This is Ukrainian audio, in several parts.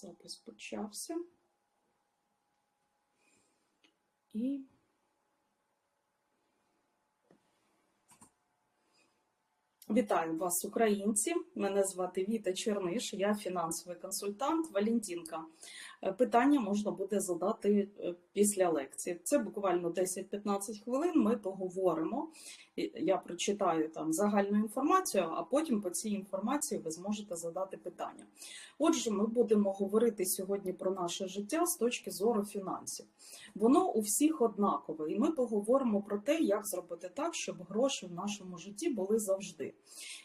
запис почався. І Вітаю вас, українці! Мене звати Віта Черниш, я фінансовий консультант Валентінка. Е, питання можна буде задати е, після лекції. Це буквально 10-15 хвилин. Ми поговоримо. Я прочитаю там загальну інформацію, а потім по цій інформації ви зможете задати питання. Отже, ми будемо говорити сьогодні про наше життя з точки зору фінансів. Воно у всіх однакове, і ми поговоримо про те, як зробити так, щоб гроші в нашому житті були завжди.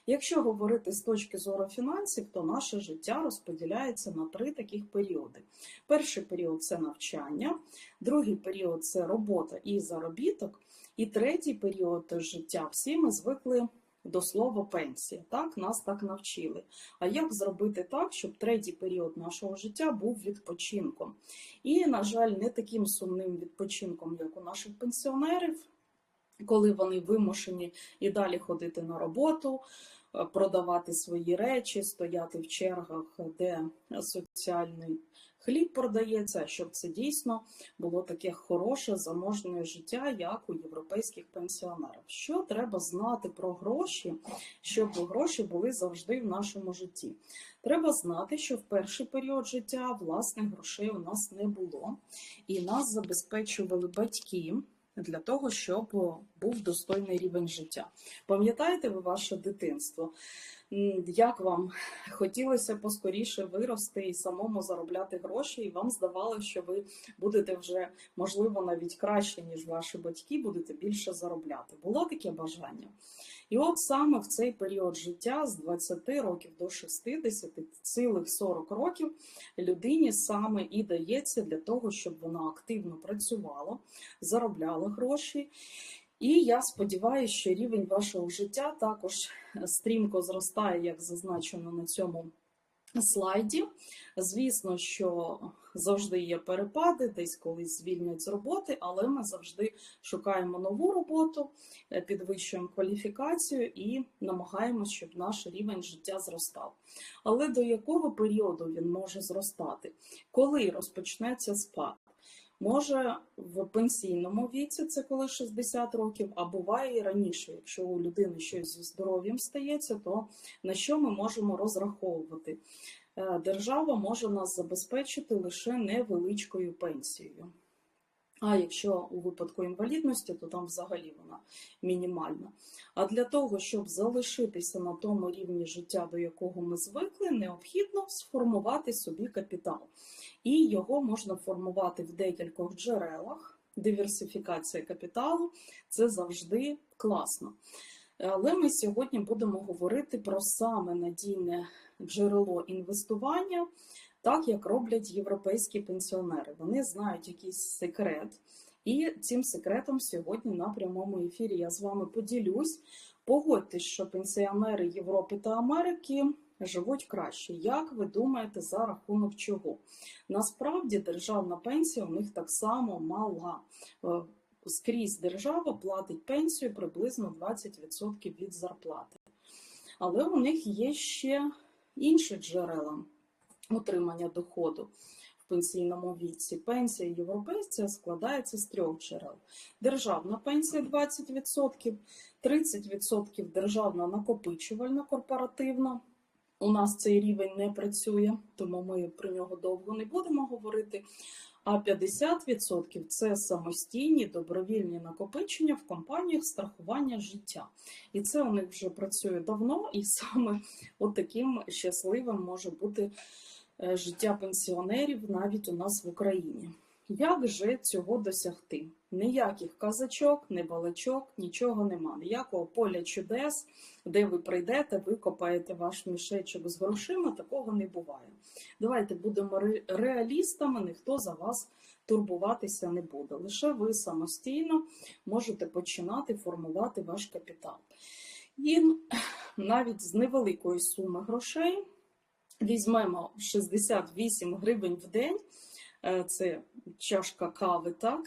Якщо говорити з точки зору фінансів, то наше життя розподіляється на три таких періоди. Перший період це навчання, другий період це робота і заробіток, і третій період життя всі ми звикли. До слова пенсія, так нас так навчили. А як зробити так, щоб третій період нашого життя був відпочинком? І, на жаль, не таким сумним відпочинком, як у наших пенсіонерів, коли вони вимушені і далі ходити на роботу, продавати свої речі, стояти в чергах, де соціальний хліб продається, щоб це дійсно було таке хороше заможне життя, як у європейських пенсіонерів. Що треба знати про гроші, щоб гроші були завжди в нашому житті? Треба знати, що в перший період життя власних грошей у нас не було, і нас забезпечували батьки для того, щоб був достойний рівень життя. Пам'ятаєте ви ваше дитинство? Як вам хотілося поскоріше вирости і самому заробляти гроші, і вам здавалося, що ви будете вже, можливо, навіть краще, ніж ваші батьки, будете більше заробляти. Було таке бажання? І от саме в цей період життя з 20 років до 60, цілих 40 років людині саме і дається для того, щоб вона активно працювала, заробляла гроші. І я сподіваюся, що рівень вашого життя також стрімко зростає, як зазначено на цьому слайді. Звісно, що завжди є перепади, десь колись звільнять з роботи, але ми завжди шукаємо нову роботу, е, підвищуємо кваліфікацію і намагаємося, щоб наш рівень життя зростав. Але до якого періоду він може зростати? Коли розпочнеться спад? Може в пенсійному віці, це коли 60 років, а буває і раніше. Якщо у людини щось зі здоров'ям стається, то на що ми можемо розраховувати? Е, держава може нас забезпечити лише невеличкою пенсією. А якщо у випадку інвалідності, то там взагалі вона мінімальна. А для того, щоб залишитися на тому рівні життя, до якого ми звикли, необхідно сформувати собі капітал. І його можна формувати в декількох джерелах. Диверсифікація капіталу це завжди класно. Але ми сьогодні будемо говорити про саме надійне джерело інвестування так як роблять європейські пенсіонери. Вони знають якийсь секрет, і цим секретом сьогодні на прямому ефірі я з вами поділюсь. Погодьтесь, що пенсіонери Європи та Америки живуть краще. Як ви думаєте, за рахунок чого? Насправді державна пенсія у них так само мала. Е, скрізь держава платить пенсію приблизно 20% від зарплати. Але у них є ще інші джерела отримання доходу в пенсійному віці. Пенсія європейця складається з трьох джерел: державна пенсія 20%, 30% державна накопичувальна корпоративна. У нас цей рівень не працює, тому ми про нього довго не будемо говорити. А 50% це самостійні добровільні накопичення в компаніях страхування життя. І це у них вже працює давно, і саме от таким щасливим може бути життя пенсіонерів навіть у нас в Україні. Як же цього досягти? Ніяких казачок, не балачок, нічого нема. Ніякого поля чудес, де ви прийдете, викопаєте ваш мішечок з грошима, такого не буває. Давайте будемо реалістами, ніхто за вас турбуватися не буде. Лише ви самостійно можете починати формувати ваш капітал. І навіть з невеликої суми грошей візьмемо 68 гривень в день, е, це чашка кави, так?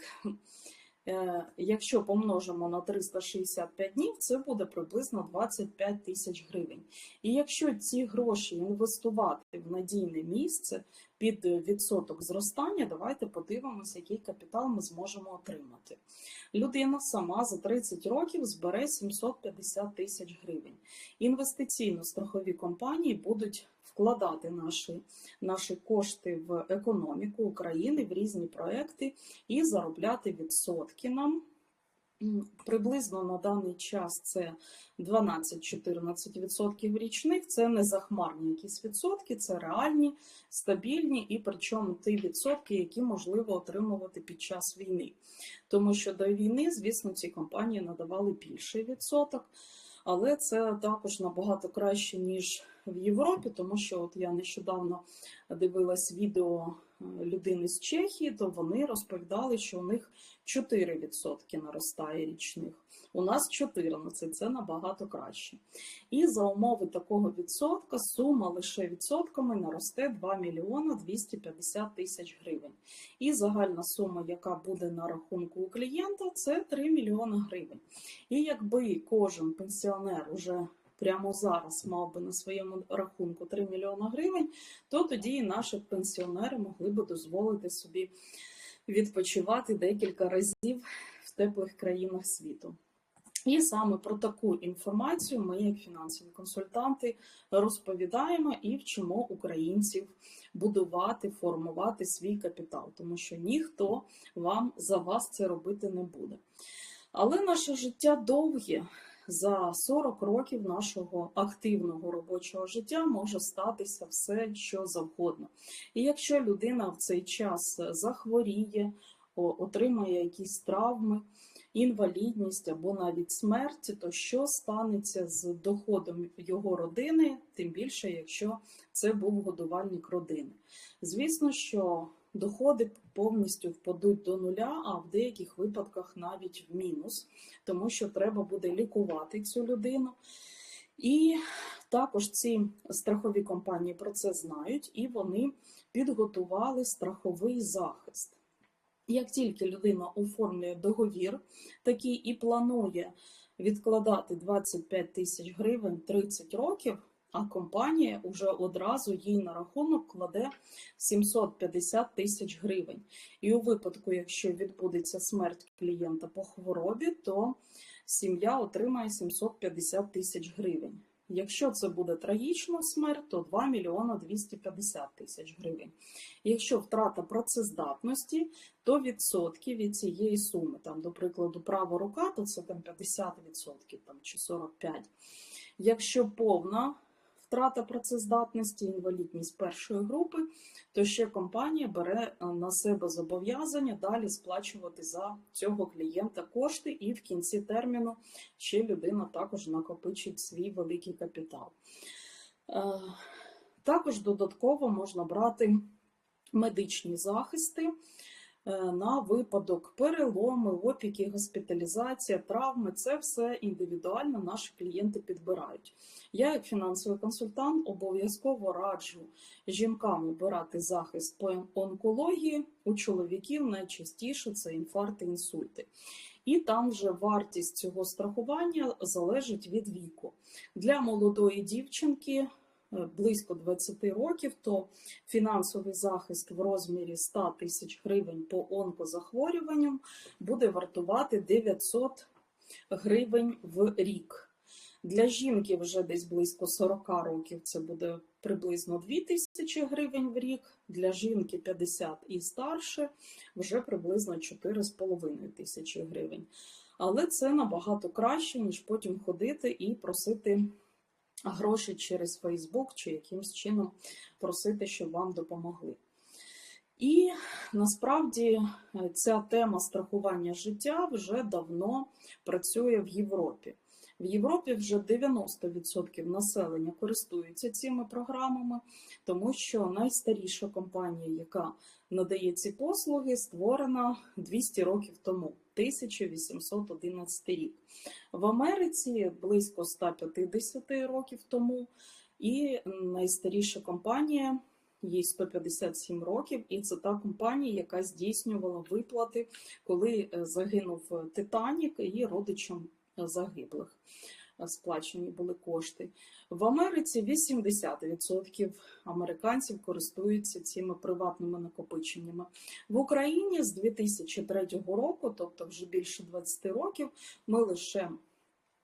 Е, Якщо помножимо на 365 днів, це буде приблизно 25 тисяч гривень. І якщо ці гроші інвестувати в надійне місце під відсоток зростання, давайте подивимося, який капітал ми зможемо отримати. Людина сама за 30 років збере 750 тисяч гривень. Інвестиційно-страхові компанії будуть вкладати наші, наші кошти в економіку України в різні проекти і заробляти відсотки нам. Приблизно на даний час це 12-14% річних. Це не захмарні якісь відсотки, це реальні, стабільні, і причому ті відсотки, які можливо отримувати під час війни. Тому що до війни, звісно, ці компанії надавали більший відсоток, але це також набагато краще, ніж в Європі, тому що от я нещодавно дивилась відео е, людини з Чехії, то вони розповідали, що у них 4% наростає річних. У нас 14, це набагато краще. І за умови такого відсотка сума лише відсотками наросте 2 мільйона 250 тисяч гривень. І загальна сума, яка буде на рахунку у клієнта, це 3 мільйони гривень. І якби кожен пенсіонер уже прямо зараз мав би на своєму рахунку 3 мільйона гривень, то тоді і наші пенсіонери могли би дозволити собі відпочивати декілька разів в теплих країнах світу. І саме про таку інформацію ми, як фінансові консультанти, розповідаємо і вчимо українців будувати, формувати свій капітал, тому що ніхто вам за вас це робити не буде. Але наше життя довге. За 40 років нашого активного робочого життя може статися все, що завгодно. І якщо людина в цей час захворіє, отримає якісь травми, інвалідність або навіть смерть, то що станеться з доходом його родини, тим більше, якщо це був годувальник родини. Звісно, що доходи повністю впадуть до нуля, а в деяких випадках навіть в мінус, тому що треба буде лікувати цю людину. І також ці страхові компанії про це знають, і вони підготували страховий захист. Як тільки людина оформлює договір такий і планує відкладати 25 тисяч гривень 30 років, а компанія вже одразу їй на рахунок кладе 750 тисяч гривень. І у випадку, якщо відбудеться смерть клієнта по хворобі, то сім'я отримає 750 тисяч гривень. Якщо це буде трагічна смерть, то 2 мільйона 250 тисяч гривень. Якщо втрата працездатності, то відсотки від цієї суми, там, до прикладу, права рука, то це там 50% там, чи 45%. Якщо повна втрата працездатності, інвалідність першої групи, то ще компанія бере е, на себе зобов'язання далі сплачувати за цього клієнта кошти, і в кінці терміну ще людина також накопичить свій великий капітал. Е, Також додатково можна брати медичні захисти на випадок переломи, опіки, госпіталізація, травми. Це все індивідуально наші клієнти підбирають. Я, як фінансовий консультант, обов'язково раджу жінкам обирати захист по онкології. У чоловіків найчастіше це інфаркти, інсульти. І там вже вартість цього страхування залежить від віку. Для молодої дівчинки е, близько 20 років, то фінансовий захист в розмірі 100 тисяч гривень по онкозахворюванням буде вартувати 900 гривень в рік. Для жінки вже десь близько 40 років це буде приблизно 2 тисячі гривень в рік. Для жінки 50 і старше вже приблизно 4,5 тисячі гривень. Але це набагато краще, ніж потім ходити і просити гроші через Фейсбук чи якимсь чином просити, щоб вам допомогли. І насправді е, ця тема страхування життя вже давно працює в Європі. В Європі вже 90% населення користуються цими програмами, тому що найстаріша компанія, яка надає ці послуги, створена 200 років тому, 1811 рік. В Америці близько 150 років тому, і найстаріша компанія, їй 157 років, і це та компанія, яка здійснювала виплати, коли е, загинув Титанік і родичам загиблих. е, Сплачені були кошти. В Америці 80% американців користуються цими приватними накопиченнями. В Україні з 2003 року, тобто вже більше 20 років, ми лише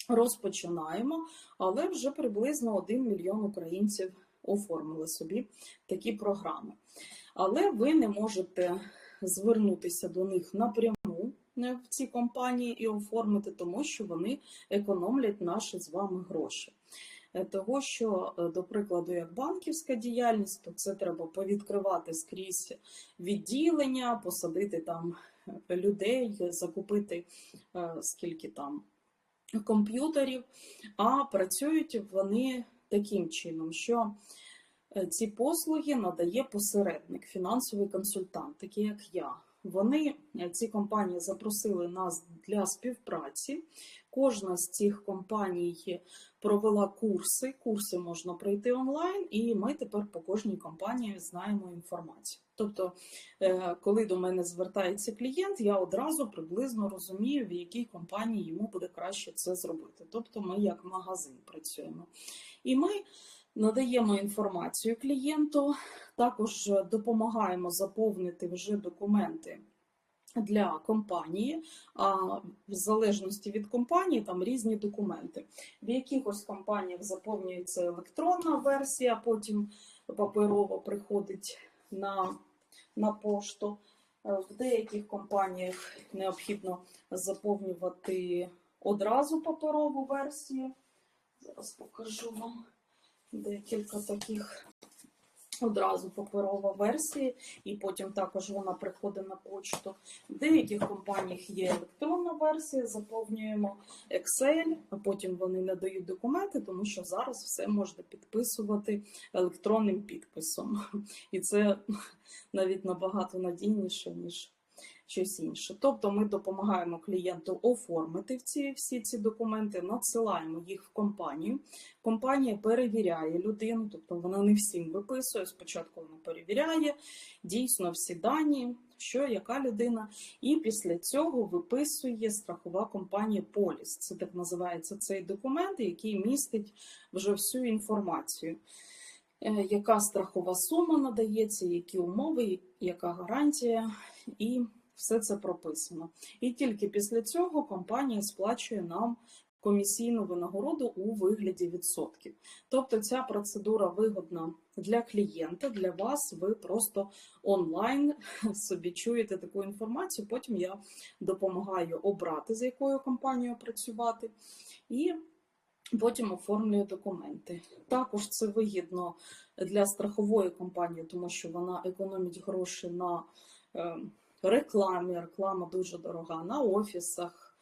розпочинаємо, але вже приблизно 1 мільйон українців оформили собі такі програми. Але ви не можете звернутися до них напряму в ці компанії і оформити, тому що вони економлять наші з вами гроші. Е, Того, що, е, до прикладу, як банківська діяльність, то це треба повідкривати скрізь відділення, посадити там е, людей, закупити скільки там комп'ютерів, а працюють вони таким чином, що ці послуги надає посередник, фінансовий консультант, такий як я. Вони, е, ці компанії, запросили нас для співпраці. Кожна з цих компаній провела курси. Курси можна пройти онлайн, і ми тепер по кожній компанії знаємо інформацію. Тобто, е, коли до мене звертається клієнт, я одразу приблизно розумію, в якій компанії йому буде краще це зробити. Тобто, ми як магазин працюємо. І ми надаємо інформацію клієнту, також допомагаємо заповнити вже документи. Для компанії, а в залежності від компанії там різні документи. В якихось компаніях заповнюється електронна версія, потім паперово приходить на, на пошту. Е, В деяких компаніях необхідно заповнювати одразу паперову версію. Зараз покажу вам декілька таких одразу паперова версія, і потім також вона приходить на почту. В деяких компаніях є електронна версія, заповнюємо Excel, а потім вони надають документи, тому що зараз все можна підписувати електронним підписом. І це навіть набагато надійніше, ніж щось інше. Тобто ми допомагаємо клієнту оформити ці, всі ці документи, надсилаємо їх в компанію. Компанія перевіряє людину, тобто вона не всім виписує. Спочатку вона перевіряє дійсно всі дані, що яка людина, і після цього виписує страхова компанія Поліс. Це так називається цей документ, який містить вже всю інформацію. Е, Яка страхова сума надається, які умови, яка гарантія, і все це прописано. І тільки після цього компанія сплачує нам комісійну винагороду у вигляді відсотків. Тобто ця процедура вигодна для клієнта, для вас. Ви просто онлайн собі чуєте таку інформацію. Потім я допомагаю обрати, з якою компанією працювати, і потім оформлюю документи. Також це вигідно для страхової компанії, тому що вона економить гроші на е, рекламі. Реклама дуже дорога, на офісах,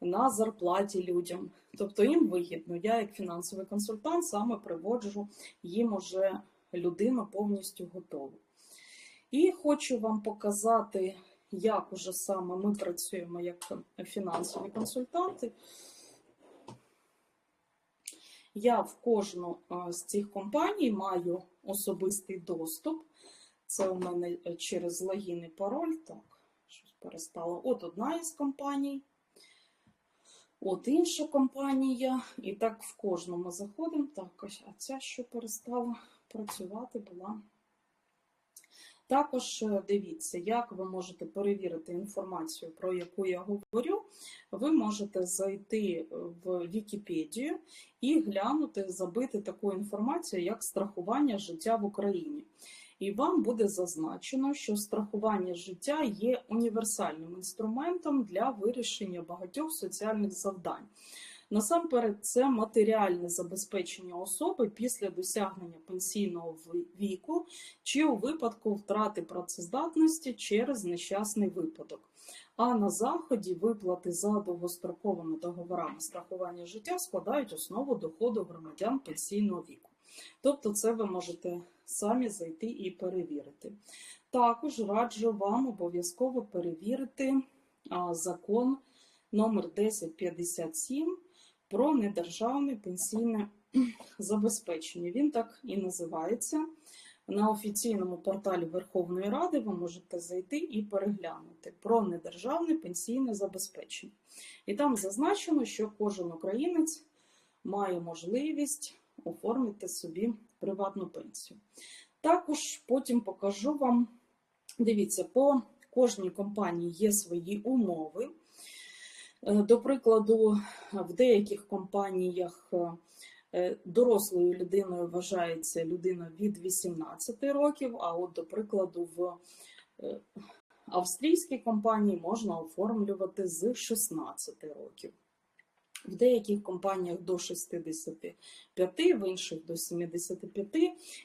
на зарплаті людям. Тобто їм вигідно. Я, як фінансовий консультант, саме приводжу їм уже людину повністю готову. І хочу вам показати, як уже саме ми працюємо як фінансові консультанти. Я в кожну е, з цих компаній маю особистий доступ. Це у мене е, через логін і пароль. Так, щось перестало. От одна із компаній, от інша компанія. І так в кожну ми заходимо. Так, а ця, що перестала працювати, була. Також е, дивіться, як ви можете перевірити інформацію, про яку я говорю. Ви можете зайти в Вікіпедію і глянути, забити таку інформацію, як страхування життя в Україні. І вам буде зазначено, що страхування життя є універсальним інструментом для вирішення багатьох соціальних завдань. Насамперед, це матеріальне забезпечення особи після досягнення пенсійного віку чи у випадку втрати працездатності через нещасний випадок. А на заході виплати за довгостроковими договорами страхування життя складають основу доходу громадян пенсійного віку. Тобто, це ви можете самі зайти і перевірити. Також раджу вам обов'язково перевірити закон номер 1057 про недержавне пенсійне забезпечення. Він так і називається. На офіційному порталі Верховної Ради ви можете зайти і переглянути про недержавне пенсійне забезпечення. І там зазначено, що кожен українець має можливість оформити собі приватну пенсію. Також потім покажу вам, дивіться, по кожній компанії є свої умови. Е, До прикладу, в деяких компаніях е, дорослою людиною вважається людина від 18 років, а от, до прикладу, в е, австрійській компанії можна оформлювати з 16 років. В деяких компаніях до 65, в інших до 75.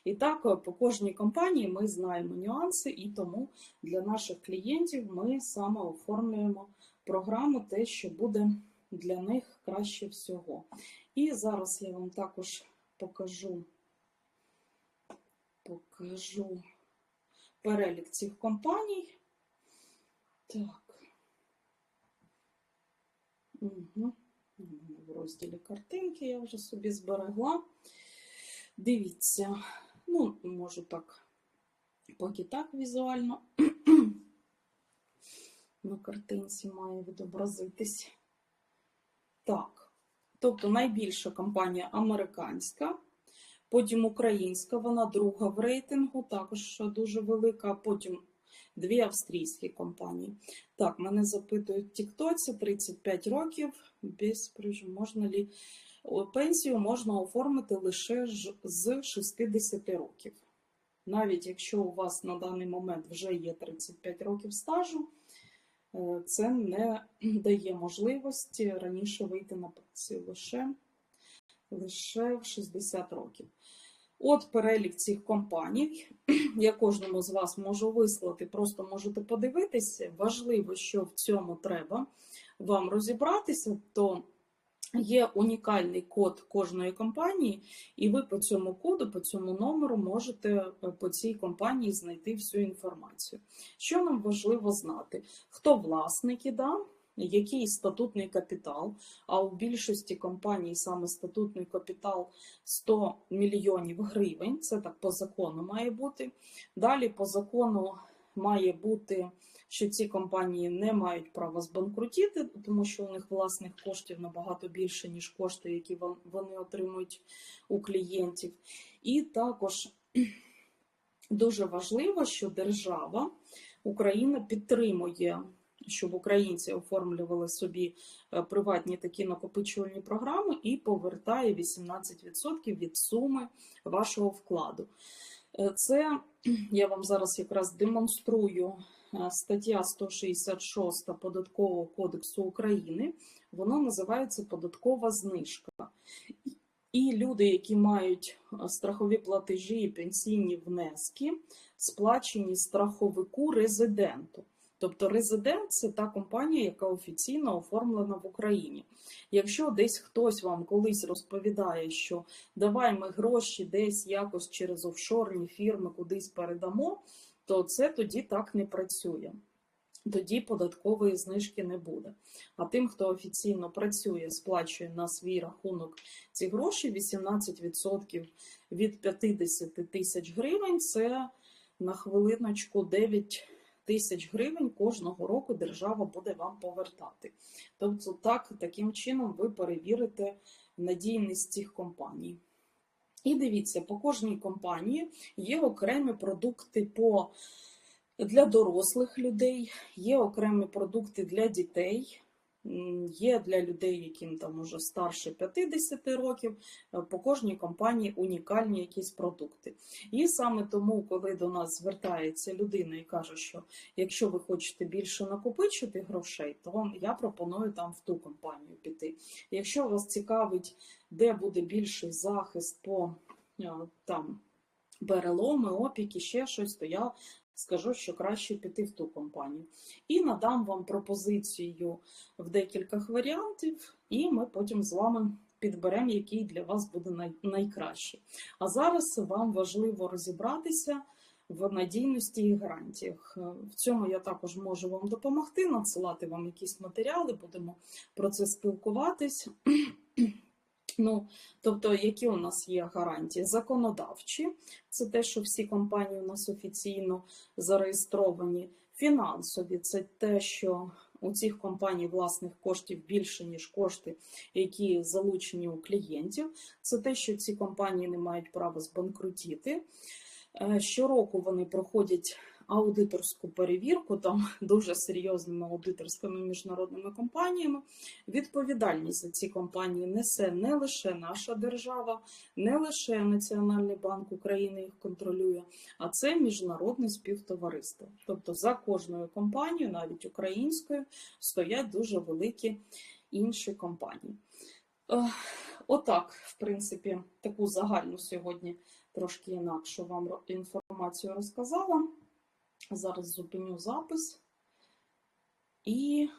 І так е, по кожній компанії ми знаємо нюанси, і тому для наших клієнтів ми саме оформлюємо програму, те, що буде для них краще всього. І зараз я вам також покажу, покажу перелік цих компаній. Так. Угу. В розділі картинки я вже собі зберегла. Дивіться, ну, можу так, поки так візуально на картинці має відобразитись. Так, тобто найбільша компанія американська, потім українська, вона друга в рейтингу, також дуже велика, потім дві австрійські компанії. Так, мене запитують в Тіктоці 35 років, без можна лі пенсію можна оформити лише з 60 років. Навіть якщо у вас на даний момент вже є 35 років стажу, це не дає можливості раніше вийти на пенсію лише, лише в 60 років. От перелік цих компаній. Я кожному з вас можу вислати, просто можете подивитися. Важливо, що в цьому треба вам розібратися, то є унікальний код кожної компанії, і ви по цьому коду, по цьому номеру можете по цій компанії знайти всю інформацію. Що нам важливо знати? Хто власники, да? Який статутний капітал, а у більшості компаній саме статутний капітал 100 мільйонів гривень, це так по закону має бути. Далі по закону має бути, що ці компанії не мають права збанкрутіти, тому що у них власних коштів набагато більше, ніж кошти, які вони отримують у клієнтів. І також дуже важливо, що держава Україна підтримує щоб українці оформлювали собі е, приватні такі накопичувальні програми і повертає 18% від суми вашого вкладу. Е, це я вам зараз якраз демонструю е, стаття 166 Податкового кодексу України. Воно називається податкова знижка. І люди, які мають страхові платежі і пенсійні внески, сплачені страховику резиденту. Тобто резидент це та компанія, яка офіційно оформлена в Україні. Якщо десь хтось вам колись розповідає, що давай ми гроші десь якось через офшорні фірми кудись передамо, то це тоді так не працює. Тоді податкової знижки не буде. А тим, хто офіційно працює, сплачує на свій рахунок ці гроші, 18% від 50 тисяч гривень це на хвилиночку 9 тисяч гривень кожного року держава буде вам повертати. Тобто, так, таким чином ви перевірите надійність цих компаній. І дивіться, по кожній компанії є окремі продукти по, для дорослих людей, є окремі продукти для дітей. Є для людей, яким там уже старше 50 років, е, по кожній компанії унікальні якісь продукти. І саме тому, коли до нас звертається людина і каже, що якщо ви хочете більше накопичити грошей, то я пропоную там в ту компанію піти. Якщо вас цікавить, де буде більший захист по е, там переломи, опіки, ще щось, то я скажу, що краще піти в ту компанію. І надам вам пропозицію в декількох варіантів, і ми потім з вами підберемо, який для вас буде найкращий. А зараз вам важливо розібратися. В надійності і гарантіях. В цьому я також можу вам допомогти, надсилати вам якісь матеріали, будемо про це спілкуватись. Ну, тобто, які у нас є гарантії? Законодавчі, це те, що всі компанії у нас офіційно зареєстровані. Фінансові це те, що у цих компаній власних коштів більше, ніж кошти, які залучені у клієнтів. Це те, що ці компанії не мають права збанкрутіти. Е, Щороку вони проходять аудиторську перевірку там дуже серйозними аудиторськими міжнародними компаніями. Відповідальність за ці компанії несе не лише наша держава, не лише Національний банк України їх контролює, а це міжнародне співтовариство. Тобто за кожною компанією, навіть українською, стоять дуже великі інші компанії. Е, Отак, в принципі, таку загальну сьогодні трошки інакшу вам інформацію розказала. Зараз зупиню запис. І